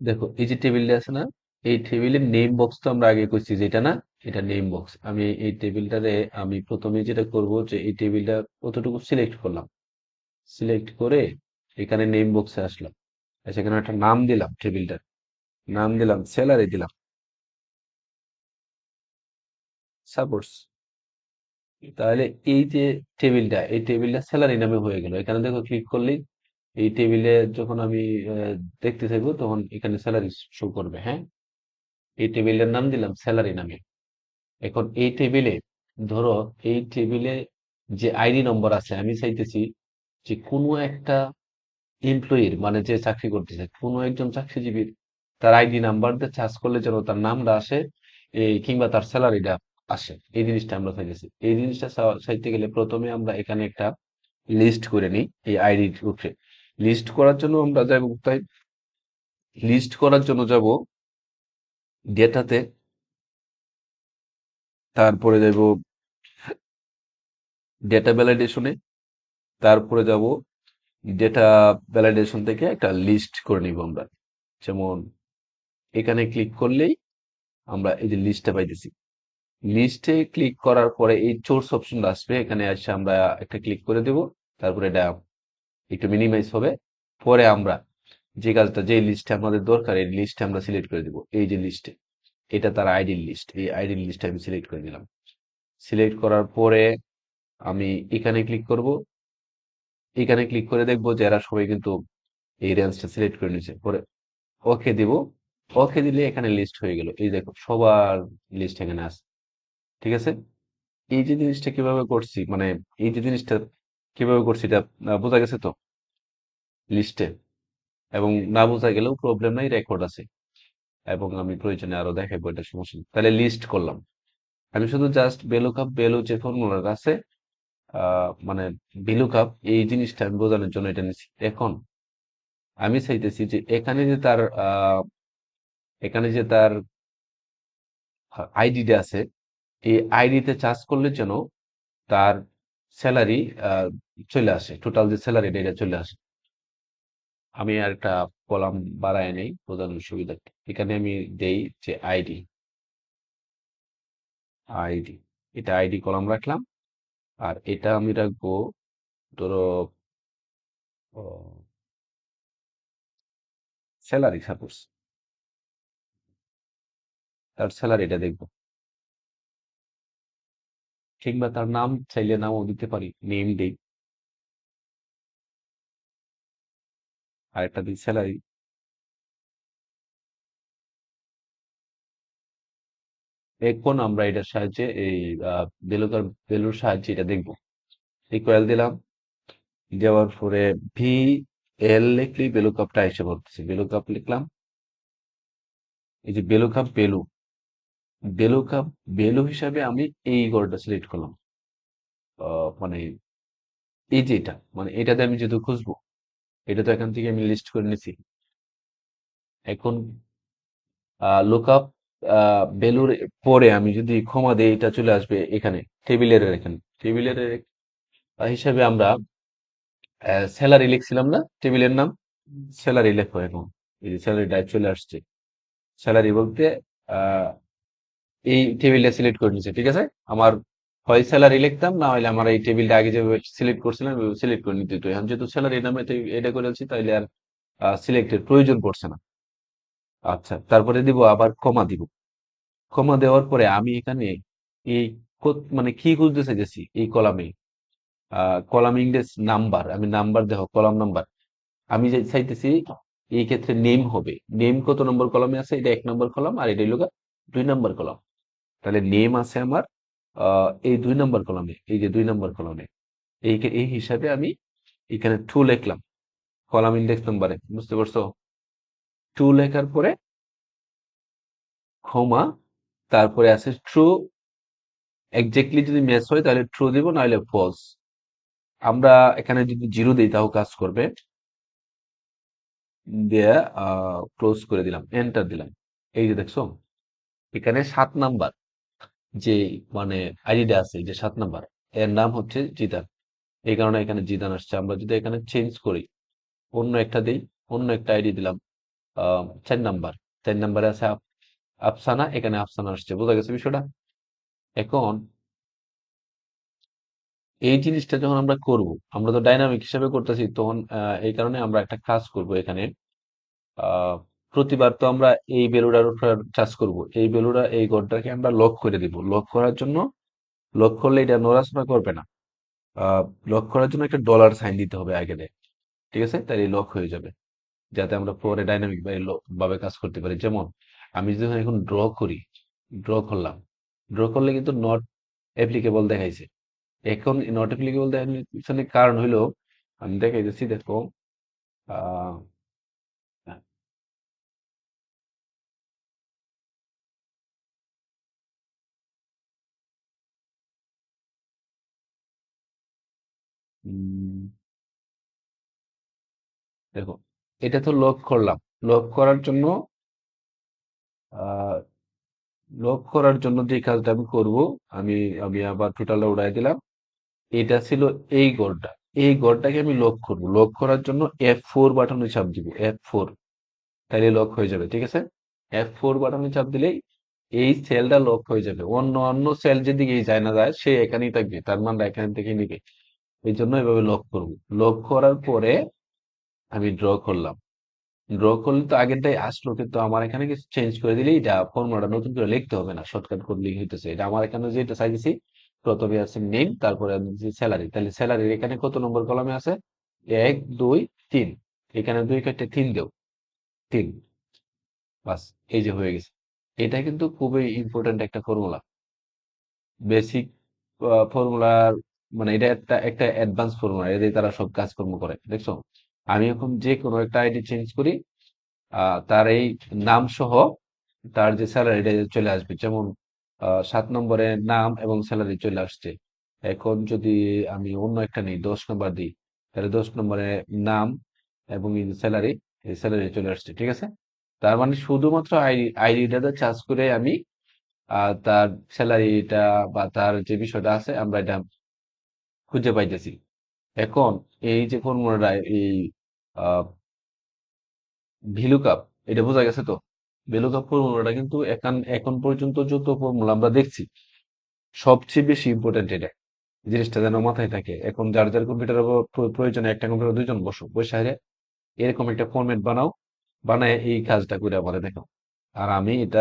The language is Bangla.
দেখো, এই যে টেবিলটা আছে না, এই টেবিলের নেম বক্স তো আমরা আগে করছি যেটা না, এটা নেম বক্স আমি এই টেবিলটারে, আমি প্রথমে যেটা করব যে এই টেবিলটা কতটুকু সিলেক্ট করলাম। সিলেক্ট করে এখানে নেম বক্সে আসলাম। সেখানে একটা নাম দিলাম টেবিলটার। নাম দিলাম স্যালারি দিলাম। সাপোর্টস তাহলে এই যে টেবিলটা, এই টেবিলটা স্যালারি নামে হয়ে গেল। এখানে দেখো ক্লিক করলেই এই টেবিলে যখন আমি দেখতে থাকব তখন এখানে স্যালারি শো করবে হ্যাঁ? এই টেবিলের নাম দিলাম স্যালারি নামে। এখন এই টেবিলে, ধরো এই টেবিলে যে আইডি নম্বর আছে, আমি চাইতেছি যে কোনো একটা এমপ্লয়ির মানে যে চাকরি করতেছে, কোনো একজন চাকরিজীবীর তার আইডি নাম্বার দিয়ে সার্চ করলে যেন তার নামটা আসে এই কিংবা তার স্যালারিটা আসে। এই জিনিসটা আমরা চাইতেছি। এই জিনিসটা চাইতে গেলে প্রথমে আমরা এখানে একটা লিস্ট করে নিই এই আইডির উপরে। লিস্ট করার জন্য আমরা যাব কোথায়? লিস্ট করার জন্য যাব ডেটাতে তারপরে যাব ডেটা ভ্যালিডেশনে তারপরে যাব ডেটা ভ্যালিডেশন থেকে একটা লিস্ট করে নিব আমরা। যেমন এখানে ক্লিক করলেই আমরা এই যে লিস্টটা পাইতেছি। লিস্টে ক্লিক করার পরে এই সোর্স অপশনটা আসবে। এখানে এসে আমরা একটা ক্লিক করে দেব। তারপরে এটা একটু মিনিমাইজ হবে। পরে আমরা যে কাজটা, যে লিস্টে আমাদের দরকার, এই লিস্টে আমরা সিলেক্ট করে দেব। এই যে লিস্টে এটা তার আইডির লিস্ট এই আইডির লিস্টে আমি সিলেক্ট করে দিলাম। সিলেক্ট করার পরে আমি এখানে ক্লিক করব। এখানে ক্লিক করে দেখব যে এরা সবাই কিন্তু এই রেঞ্জটা সিলেক্ট করে নিয়েছে। পরে ওকে দিব। ওকে দিলে এখানে লিস্ট হয়ে গেল। এই দেখো, সবার লিস্ট এখানে আছে। ঠিক আছে? এই যে জিনিসটা কীভাবে করছি মানে এই যে জিনিসটা কীভাবে করছি এটা বোঝা গেছে তো? লিস্টে। এবং না বোঝা গেলেও প্রবলেম নাই রেকর্ড আছে। এবং আমি প্রয়োজনে আরও দেখাবো এটা সমস্যা তাহলে লিস্ট করলাম। আমি শুধু জাস্ট বেলুকাপ বেলু যে ফর্মুলাটা আছে মানে বেলুকাপ এই জিনিসটা আমি বোঝানোর জন্য এটা নিচ্ছি এখন আমি চাইতেছি যে এখানে যে তার আহ, এখানে যে তার আইডিটা আছে এই আইডিতে চার্জ করলে যেন তার স্যালারি চলে আসে। টোটাল যে স্যালারি এটা চলে আসে। আমি আর একটা কলাম বাড়ায় নেই, প্রধান সুবিধা এখানে আমি দেই যে আইডি। আইডি। এটা আইডি কলাম রাখলাম। আর এটা আমি রাখব, ধরো স্যালারি সাপোজ। তার স্যালারিটা দেখব। কিংবা তার নাম চাইলে নামও দিতে পারি, নেম দেই। আর একটা দিই স্যালারি এখন আমরা এটার সাহায্যে এই বেলুকার বেলুর সাহায্যে এটা দেখব। ইকুয়াল দিলাম। দেওয়ার পরে ভি এল লিখলেই বেলু কাপটা এসে বেলু কাপ লিখলাম। এই যে বেলু কাপ বেলু। বেলু কাপ বেলু হিসাবে আমি এই গড়টা সিলেক্ট করলাম। মানে এই যে এটা মানে এটাতে আমি যেহেতু খুঁজবো এটা তো এখান থেকে আমি লিস্ট করে নিছি। এখন লুকআপ বেলুর পরে আমি যদি ক্ষমা দিই, এটা চলে আসবে এখানে টেবিলের এখানে। টেবিলের হিসাবে আমরা স্যালারি লিখছিলাম না টেবিলের নাম? স্যালারি লেখো এখন। এই যে স্যালারি চলে আসছে। স্যালারি বলতে এই টেবিলটা সিলেক্ট করে নিচ্ছে ঠিক আছে? আমার হয় স্যালারি লিখতাম, না হলে আমার এই টেবিলটা আগে যেভাবে সিলেক্ট করছিলাম সিলেক্ট করে নিতে হতো এখন যেহেতু স্যালারি নামে এটা করেছি তাইলে আর সিলেক্টের প্রয়োজন পড়ছে না। আচ্ছা তারপরে দিব, আবার কমা দিব। কমা দেওয়ার পরে আমি এখানে এই মানে কি খুঁজতে চাইতেছি? এই কলামে কলাম ইংরেজ নাম্বার আমি নাম্বার দেখো কলাম নাম্বার আমি যে চাইতেছি, এই ক্ষেত্রে নেম হবে। নেম কত নম্বর কলামে আছে? এটা এক নম্বর কলাম আর এটা হলো দুই নম্বর কলাম তাহলে নেম আছে আমার এই দুই নম্বর কলমে এই যে দুই নম্বর কলমে এই এই হিসাবে আমি এখানে টু লিখলাম কলাম ইন্ডেক্স নাম্বারে বুঝতে পারছ? টু লেখার পরে ক্ষমা তারপরে আছে ট্রু এক্স্যাক্টলি যদি ম্যাচ হয় তাহলে ট্রু দিব, নাহলে ফলস আমরা এখানে যদি জিরো দিই তাও কাজ করবে। দিয়ে ক্লোজ করে দিলাম এন্টার দিলাম। এই যে দেখছ, এখানে সাত নাম্বার। যে মানে আইডিটা আছে যে সাত নাম্বার এর নাম হচ্ছে জিদান। এই কারণে এখানে জিদান আসছে। আমরা যদি এখানে চেঞ্জ করি অন্য একটা দিই অন্য একটা আইডি দিলাম চার নাম্বার। চার নাম্বারে আছে আফসানা এখানে আফসানা আসছে বোঝা গেছে বিষয়টা? এখন এই জিনিসটা যখন আমরা করব আমরা তো ডাইনামিক হিসেবে করতেছি তখন এই কারণে আমরা একটা কাজ করব এখানে আহ, প্রতিবার তো আমরা এই বেলুড়ার উপর চাষ করব। এই বেলুড়া, এই গড়টাকে আমরা লক করে দিব। লক করার জন্য লক করলে এটা নড়াচড়া করবে না। লক করার জন্য একটা ডলার সাইন দিতে হবে আগে। ঠিক আছে? তাহলে লক হয়ে যাবে। যাতে আমরা পরে ডাইনামিক ভাবে কাজ করতে পারি। যেমন, আমি যদি এখন ড্র করি ড্র করলাম। ড্র করলে কিন্তু নট অ্যাপ্লিকেবল দেখাইছে। এখন নট অ্যাপ্লিকেবল দেখানোর পিছনে কারণ হইল, আমি দেখাইতেছি, দেখো, আহ দেখো, এটা তো লক করলাম। লক করার জন্য লক করার জন্য যে কাজটা আমি করব, আমি আমি আবার টোটালটা উড়াই দিলাম, এটা ছিল এই ঘরটা এই ঘরটাকে আমি লক করব। লক করার জন্য এফ ফোর বাটনে চাপ দিব এফ ফোর তাহলে লক হয়ে যাবে, ঠিক আছে? এফ ফোর বাটনে চাপ দিলেই এই সেলটা লক হয়ে যাবে। অন্য অন্য সেল যেদিকে যায় না যায়, সে এখানেই থাকবে, তার মানে এখান থেকে নিবে। এই জন্য এভাবে লক করব। লক করার পরে আমি ড্র করলাম। ড্র করলে তো আগেরটাই আসলো, কিন্তু আমার এখানে কিছু চেঞ্জ করে দিলেই এটা ফর্মুলাটা নতুন করে লিখতে হবে না শর্টকাট করলেই হইতেছে। এটা আমার এখানে যেটা চাইছি প্রথমে আছে নেম তারপরে স্যালারি তাহলে স্যালারির এখানে কত নম্বর কলামে আছে? এক, দুই, তিন। এখানে দুই কাটতে তিন দেও তিন। বাস, এই যে হয়ে গেছে। এটা কিন্তু খুবই ইম্পর্টেন্ট একটা ফর্মুলা বেসিক ফর্মুলার মানে এটা একটা একটা অ্যাডভান্স ফর্মুলা এদের তারা সব কাজকর্ম করে, দেখছ? আমি এখন যে কোনো একটা আইডি চেঞ্জ করি তার এই নাম সহ তার যে স্যালারিটা চলে আসবে, যেমন সাত নম্বরে নাম এবং স্যালারি চলে আসছে। এখন যদি আমি অন্য একটা নিই, দশ নম্বর দিই, তাহলে দশ নম্বরে নাম এবং স্যালারি এই স্যালারি চলে আসছে, ঠিক আছে? তার মানে শুধুমাত্র আইডি আইডিটাতে চার্জ করে আমি তার স্যালারিটা বা তার যে বিষয়টা আছে, আমরা এটা খুঁজে পাইতেছি। এখন এই যে ফর্মুলাটা, এই ভিলুকাপ এটা বোঝা গেছে তো? ভিলুকাপ ফর্মুলাটা কিন্তু এখন এখন পর্যন্ত যত ফর্মুলা আমরা দেখছি, সবচেয়ে বেশি ইম্পর্টেন্ট এটা। জিনিসটা যেন মাথায় থাকে। এখন যার যার কম্পিউটার প্রয়োজনে একটা কম্পিউটার দুইজন বসো, বসে হারে এরকম একটা ফরম্যাট বানাও, বানায় এই কাজটা করে আমাদের দেখো। আর আমি এটা